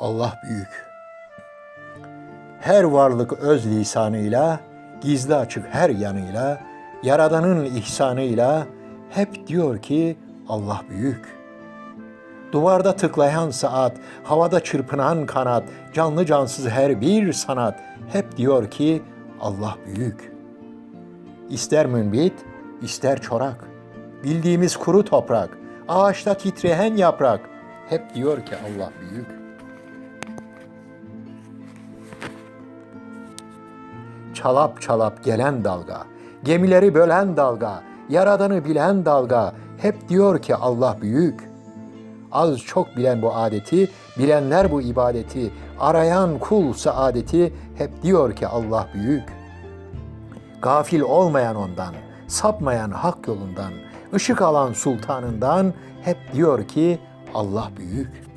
Allah büyük. Her varlık öz lisanıyla, gizli açık her yanıyla, Yaradan'ın ihsanıyla hep diyor ki Allah büyük. Duvarda tıklayan saat, havada çırpınan kanat, canlı cansız her bir sanat hep diyor ki Allah büyük. İster münbit, ister çorak, bildiğimiz kuru toprak, ağaçta titreyen yaprak hep diyor ki Allah büyük. Çalap çalap gelen dalga, gemileri bölen dalga, yaradanı bilen dalga hep diyor ki Allah büyük. Az çok bilen bu adeti, bilenler bu ibadeti, arayan kul saadeti hep diyor ki Allah büyük. Gafil olmayan ondan, sapmayan hak yolundan, ışık alan sultanından hep diyor ki Allah büyük.''